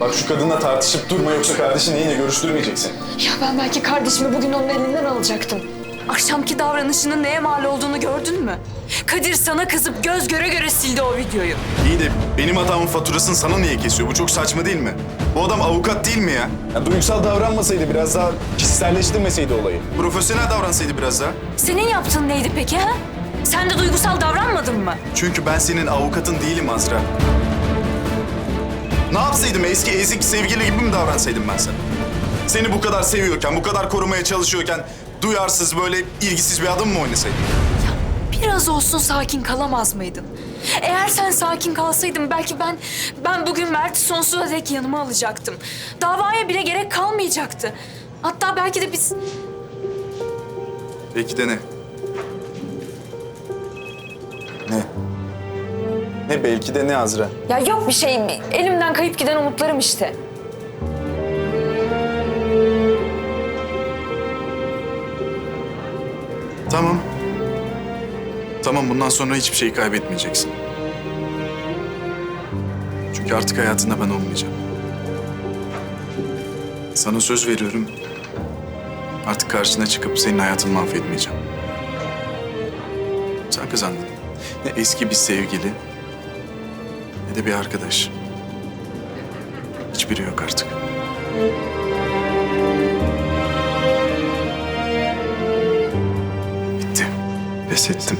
Bak şu kadınla tartışıp durma yoksa kardeşini yine görüştürmeyeceksin. Ya ben belki kardeşimi bugün onun elinden alacaktım. Akşamki davranışının neye mal olduğunu gördün mü? Kadir sana kızıp göz göre göre sildi o videoyu. İyi de benim hatamın faturasını sana niye kesiyor? Bu çok saçma değil mi? Bu adam avukat değil mi ya? ya duygusal davranmasaydı biraz daha kişiselleştirmeseydi olayı. Profesyonel davransaydı biraz daha. Senin yaptığın neydi peki ha? Sen de duygusal davranmadın mı? Çünkü ben senin avukatın değilim Azra. Ne yapsaydım eski ezik sevgili gibi mi davransaydım ben sana? Seni bu kadar seviyorken, bu kadar korumaya çalışıyorken duyarsız böyle ilgisiz bir adım mı oynasaydım? Biraz olsun sakin kalamaz mıydın? Eğer sen sakin kalsaydın belki ben ben bugün Mert'i sonsuza dek yanıma alacaktım. Davaya bile gerek kalmayacaktı. Hatta belki de biz Belki de ne? Ne? Ne belki de ne Azra? Ya yok bir şey. Elimden kayıp giden umutlarım işte. Tamam. Tamam bundan sonra hiçbir şeyi kaybetmeyeceksin. Çünkü artık hayatında ben olmayacağım. Sana söz veriyorum. Artık karşına çıkıp senin hayatını mahvetmeyeceğim. Sen kazandın. Ne eski bir sevgili ne de bir arkadaş. Hiçbiri yok artık. Bitti. Pes ettim.